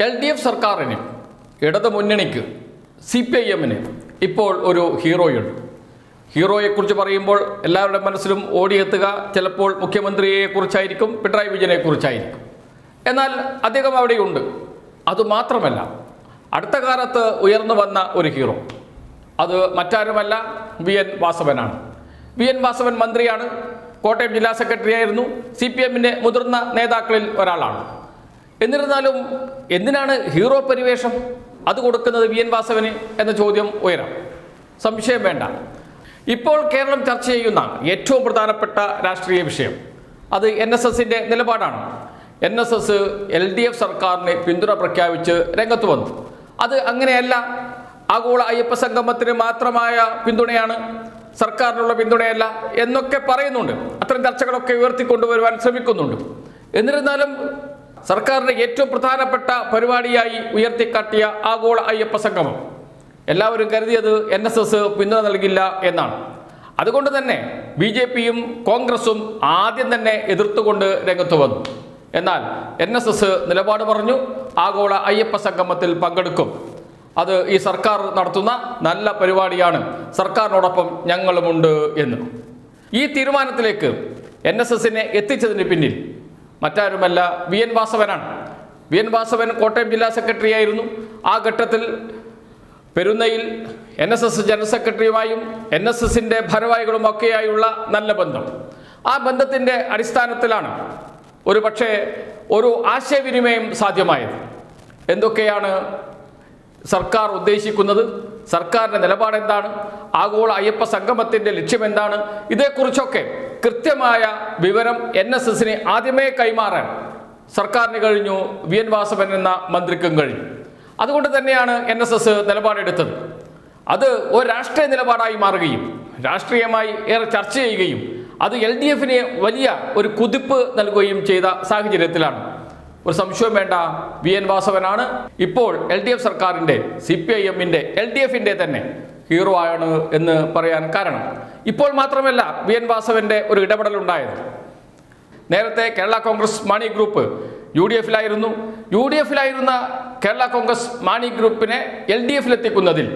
L D F സർക്കാരിന് ഇടതു മുന്നണിക്ക് സി പി ഐ എമ്മിന് ഇപ്പോൾ ഒരു ഹീറോയുണ്ട്. ഹീറോയെക്കുറിച്ച് പറയുമ്പോൾ എല്ലാവരുടെ മനസ്സിലും ഓടിയെത്തുക ചിലപ്പോൾ മുഖ്യമന്ത്രിയെക്കുറിച്ചായിരിക്കും പിണറായി വിജയനെക്കുറിച്ചായിരിക്കും. എന്നാൽ അദ്ദേഹം അവിടെയുണ്ട്. അതുമാത്രമല്ല അടുത്ത കാലത്ത് ഉയർന്നു വന്ന ഒരു ഹീറോ. അത് മറ്റാരുമല്ല വി എൻ വാസവനാണ്. വി എൻ വാസവൻ മന്ത്രിയാണ് കോട്ടയം ജില്ലാ സെക്രട്ടറി ആയിരുന്നു സി പി എമ്മിന്റെ മുതിർന്ന നേതാക്കളിൽ ഒരാളാണ്. എന്നിരുന്നാലും എന്തിനാണ് ഹീറോ പരിവേഷം അത് കൊടുക്കുന്നത് വി എൻ വാസവന് എന്ന ചോദ്യം ഉയരാം. സംശയം വേണ്ട. ഇപ്പോൾ കേരളം ചർച്ച ചെയ്യുന്ന ഏറ്റവും പ്രധാനപ്പെട്ട രാഷ്ട്രീയ വിഷയം അത് എൻ എസ് എസിന്റെ നിലപാടാണ്. N S S L D F സർക്കാരിന് പിന്തുണ പ്രഖ്യാപിച്ച് രംഗത്ത് വന്നു. അത് അങ്ങനെയല്ല ആഗോള അയ്യപ്പ സംഗമത്തിന് മാത്രമായ പിന്തുണയാണ് സർക്കാരിനുള്ള പിന്തുണയല്ല എന്നൊക്കെ പറയുന്നുണ്ട്. അത്തരം ചർച്ചകളൊക്കെ ഉയർത്തിക്കൊണ്ടുവരുവാൻ ശ്രമിക്കുന്നുണ്ട്. എന്നിരുന്നാലും സർക്കാരിന്റെ ഏറ്റവും പ്രധാനപ്പെട്ട പരിപാടിയായി ഉയർത്തിക്കാട്ടിയ ആഗോള അയ്യപ്പ സംഗമം. എല്ലാവരും കരുതിയത് എൻ എസ് എസ് പിന്തുണ നൽകില്ല എന്നാണ്. അതുകൊണ്ട് തന്നെ ബി ജെ പിയും കോൺഗ്രസും ആദ്യം തന്നെ എതിർത്തുകൊണ്ട് രംഗത്ത് വന്നു. എന്നാൽ എൻ എസ് എസ് നിലപാട് പറഞ്ഞു ആഗോള അയ്യപ്പ സംഗമത്തിൽ പങ്കെടുക്കും. അത് ഈ സർക്കാർ നടത്തുന്ന നല്ല പരിപാടിയാണ്. സർക്കാരിനോടൊപ്പം ഞങ്ങളുമുണ്ട് എന്ന്. ഈ തീരുമാനത്തിലേക്ക് എൻ എസ് എസിനെ എത്തിച്ചതിന് പിന്നിൽ മറ്റാരുമല്ല വി എൻ വാസവനാണ്. വി എൻ വാസവൻ കോട്ടയം ജില്ലാ സെക്രട്ടറി ആയിരുന്നു. ആ ഘട്ടത്തിൽ പെരുന്നയിൽ എൻ എസ് എസ് ജനറൽ സെക്രട്ടറിയുമായും എൻ എസ് എസിന്റെ ഭാരവാഹികളും ഒക്കെയായുള്ള നല്ല ബന്ധം. ആ ബന്ധത്തിന്റെ അടിസ്ഥാനത്തിലാണ് ഒരു പക്ഷേ ഒരു ആശയവിനിമയം സാധ്യമായത്. എന്തൊക്കെയാണ് സർക്കാർ ഉദ്ദേശിക്കുന്നത്? സർക്കാരിന്റെ നിലപാടെന്താണ്? ആഗോള അയ്യപ്പ സംഗമത്തിന്റെ ലക്ഷ്യമെന്താണ്? ഇതേക്കുറിച്ചൊക്കെ കൃത്യമായ വിവരം എൻ എസ് എസിന് ആദ്യമേ കൈമാറാൻ സർക്കാരിന് കഴിഞ്ഞു വി എൻ വാസവൻ എന്ന മന്ത്രിക്കും കഴിഞ്ഞു. അതുകൊണ്ട് തന്നെയാണ് എൻ എസ് എസ് നിലപാടെടുത്തത്. അത് ഒരു രാഷ്ട്രീയ നിലപാടായി മാറുകയും രാഷ്ട്രീയമായി ഏറെ ചർച്ച ചെയ്യുകയും അത് എൽ ഡി എഫിന് വലിയ ഒരു കുതിപ്പ് നൽകുകയും ചെയ്ത സാഹചര്യത്തിലാണ്. ഒരു സംശയം വേണ്ട വി എൻ വാസവനാണ്. ഇപ്പോൾ എൽ ഡി എഫ് സർക്കാരിന്റെ സി പി ഐ എമ്മിന്റെ എൽ ഡി എഫിന്റെ തന്നെ ഹീറോ ആണ് എന്ന് പറയാൻ കാരണം. ഇപ്പോൾ മാത്രമല്ല വി എൻ വാസവന്റെ ഒരു ഇടപെടലുണ്ടായത്. നേരത്തെ Kerala Congress Mani group U D എഫിലായിരുന്നു U D എഫിലായിരുന്ന കേരള കോൺഗ്രസ് മാണി ഗ്രൂപ്പിനെ എൽ ഡി എഫിലെത്തിക്കുന്നതിൽ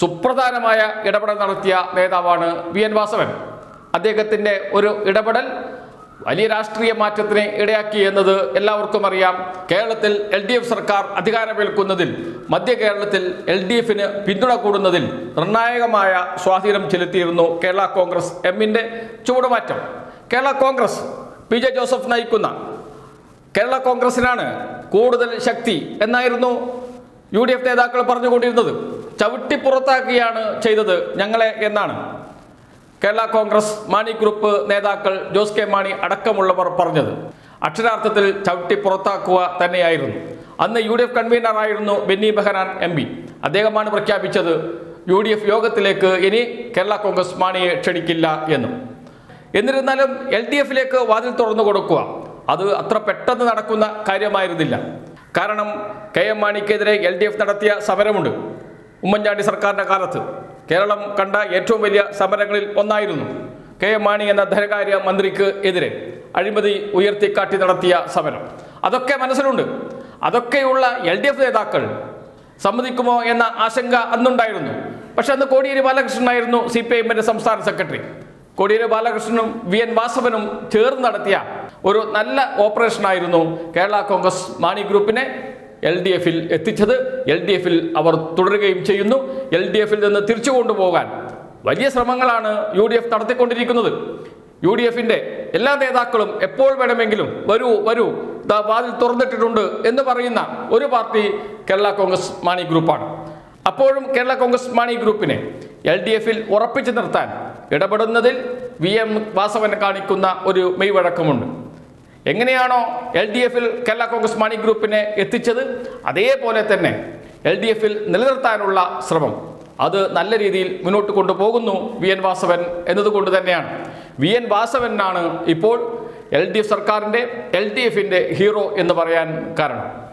സുപ്രധാനമായ ഇടപെടൽ നടത്തിയ നേതാവാണ് വി എൻ വാസവൻ. അദ്ദേഹത്തിന്റെ ഒരു ഇടപെടൽ വലിയ രാഷ്ട്രീയ മാറ്റത്തിന് ഇടയാക്കി എന്നത് എല്ലാവർക്കും അറിയാം. കേരളത്തിൽ എൽ ഡി എഫ് സർക്കാർ അധികാരമേൽക്കുന്നതിൽ മധ്യ കേരളത്തിൽ എൽ ഡി എഫിന് പിന്തുണ കൂടുന്നതിൽ നിർണായകമായ സ്വാധീനം ചെലുത്തിയിരുന്നു കേരള കോൺഗ്രസ് എമ്മിന്റെ ചുവടുമാറ്റം. Kerala Congress P J Joseph നയിക്കുന്ന കേരള കോൺഗ്രസിനാണ് കൂടുതൽ ശക്തി എന്നായിരുന്നു യു ഡി എഫ് നേതാക്കൾ പറഞ്ഞുകൊണ്ടിരുന്നത്. ചവിട്ടി പുറത്താക്കുകയാണ് ചെയ്തത് ഞങ്ങളെ എന്നാണ്. കേരള കോൺഗ്രസ് മാണി ഗ്രൂപ്പ് നേതാക്കൾ ജോസ് കെ മാണി അടക്കമുള്ളവർ പറഞ്ഞത്. അക്ഷരാർത്ഥത്തിൽ ചവിട്ടി പുറത്താക്കുക തന്നെയായിരുന്നു. അന്ന് യു ഡി എഫ് കൺവീനറായിരുന്നു ബെന്നി ബെഹനാൻ എം പി. അദ്ദേഹമാണ് പ്രഖ്യാപിച്ചത് യു ഡി എഫ് യോഗത്തിലേക്ക് ഇനി കേരള കോൺഗ്രസ് മാണിയെ ക്ഷണിക്കില്ല എന്നും. എന്നിരുന്നാലും എൽ ഡി എഫിലേക്ക് വാതിൽ തുറന്നു കൊടുക്കുക അത് അത്ര പെട്ടെന്ന് നടക്കുന്ന കാര്യമായിരുന്നില്ല. കാരണം കെ എം മാണിക്കെതിരെ എൽ ഡി എഫ് നടത്തിയ സമരമുണ്ട് ഉമ്മൻചാണ്ടി സർക്കാരിന്റെ കാലത്ത്. കേരളം കണ്ട ഏറ്റവും വലിയ സമരങ്ങളിൽ ഒന്നായിരുന്നു കെ എം മാണി എന്ന ധനകാര്യ മന്ത്രിക്ക് എതിരെ അഴിമതി ഉയർത്തിക്കാട്ടി നടത്തിയ സമരം. അതൊക്കെ മനസ്സിലുണ്ട്. അതൊക്കെയുള്ള എൽ ഡി എഫ് നേതാക്കൾ സമ്മതിക്കുമോ എന്ന ആശങ്ക അന്നുണ്ടായിരുന്നു. പക്ഷെ അന്ന് കോടിയേരി ബാലകൃഷ്ണനായിരുന്നു സി പി ഐഎമ്മിന്റെ സംസ്ഥാന സെക്രട്ടറി. കോടിയേരി ബാലകൃഷ്ണനും വി എൻ വാസവനും ചേർന്ന് നടത്തിയ ഒരു നല്ല ഓപ്പറേഷനായിരുന്നു കേരള കോൺഗ്രസ് മാണി ഗ്രൂപ്പിനെ. എൽ ഡി എഫിൽ എത്തിച്ചത് എൽ ഡി എഫിൽ അവർ തുടരുകയും ചെയ്യുന്നു. എൽ ഡി എഫിൽ നിന്ന് തിരിച്ചു കൊണ്ടുപോകാൻ വലിയ ശ്രമങ്ങളാണ് യു ഡി എഫ് നടത്തിക്കൊണ്ടിരിക്കുന്നത്. യു ഡി എഫിന്റെ എല്ലാ നേതാക്കളും എപ്പോൾ വേണമെങ്കിലും വരൂ വരൂ വാതിൽ തുറന്നിട്ടിട്ടുണ്ട് എന്ന് പറയുന്ന ഒരു പാർട്ടി കേരള കോൺഗ്രസ് മാണി ഗ്രൂപ്പാണ്. അപ്പോഴും കേരള കോൺഗ്രസ് മാണി ഗ്രൂപ്പിനെ എൽ ഡി എഫിൽ ഉറപ്പിച്ചു നിർത്താൻ ഇടപെടുന്നതിൽ വി എം വാസവൻ കാണിക്കുന്ന ഒരു മെയ്വഴക്കമുണ്ട് എങ്ങനെയാണോ എൽ ഡി എഫിൽ കേരള കോൺഗ്രസ് മണി ഗ്രൂപ്പിനെ എത്തിച്ചത് അതേപോലെ തന്നെ എൽ ഡി എഫിൽ നിലനിർത്താനുള്ള ശ്രമം. അത് നല്ല രീതിയിൽ മുന്നോട്ട് കൊണ്ടുപോകുന്നു വി എൻ വാസവൻ എന്നതുകൊണ്ട് തന്നെയാണ്. വി എൻ വാസവനാണ് ഇപ്പോൾ എൽ ഡി എഫ് സർക്കാരിന്റെ എൽ ഡി എഫിന്റെ ഹീറോ എന്ന് പറയാൻ കാരണം.